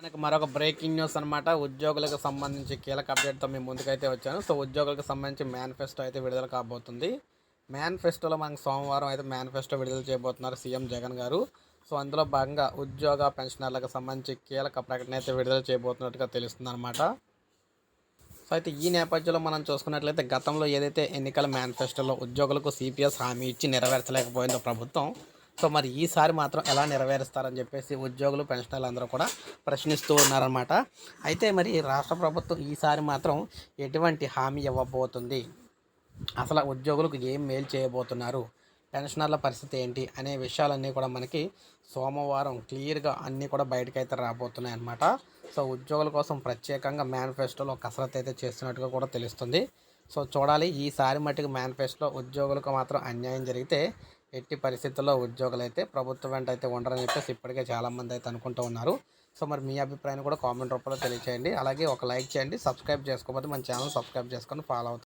మనకు మరొక breaking news అనమాట ఉద్యోగులకు సంబంధించి కీలక అప్డేట్తో మేము ముందుకైతే వచ్చాను. సో ఉద్యోగులకు సంబంధించి మేనిఫెస్టో అయితే విడుదల కాబోతుంది. మేనిఫెస్టోలో మనకు సోమవారం అయితే మేనిఫెస్టో విడుదల చేయబోతున్నారు సీఎం జగన్ గారు. సో అందులో భాగంగా ఉద్యోగ పెన్షనర్లకు సంబంధించి కీలక ప్రకటన అయితే విడుదల చేయబోతున్నట్టుగా తెలుస్తుంది అనమాట సో అయితే ఈ నేపథ్యంలో మనం చూసుకున్నట్లయితే గతంలో ఏదైతే ఎన్నికల మేనిఫెస్టోలో ఉద్యోగులకు సిపిఎస్ హామీ ఇచ్చి నెరవేర్చలేకపోయిందో ప్రభుత్వం సో మరి ఈసారి మాత్రం ఎలా నెరవేరుస్తారని చెప్పేసి ఉద్యోగులు పెన్షనర్లు అందరూ కూడా ప్రశ్నిస్తూ ఉన్నారన్నమాట. అయితే మరి రాష్ట్ర ప్రభుత్వం ఈసారి మాత్రం ఎటువంటి హామీ ఇవ్వబోతుంది? అసలు ఉద్యోగులకు ఏం మేలు చేయబోతున్నారు? పెన్షనర్ల పరిస్థితి ఏంటి? అనే విషయాలన్నీ కూడా మనకి సోమవారం క్లియర్గా అన్నీ కూడా బయటకైతే రాబోతున్నాయి అన్నమాట సో ఉద్యోగుల కోసం ప్రత్యేకంగా మేనిఫెస్టోలో కసరత్తు అయితే చేస్తున్నట్టుగా కూడా తెలుస్తుంది. సో చూడాలి ఈసారి మట్టుకు మేనిఫెస్టోలో ఉద్యోగులకు మాత్రం అన్యాయం జరిగితే ఎట్టి పరిస్థితుల్లో ఉద్యోగులు అయితే ప్రభుత్వం వెంట అయితే ఉండరని చెప్పేసి ఇప్పటికే చాలామంది అయితే అనుకుంటూ ఉన్నారు. సో మరి మీ అభిప్రాయాన్ని కూడా కామెంట్ రూపంలో తెలియచేయండి. అలాగే ఒక లైక్ చేయండి సబ్స్క్రైబ్ చేసుకోకపోతే మన ఛానల్ సబ్స్క్రైబ్ చేసుకొని ఫాలో అవుతుంది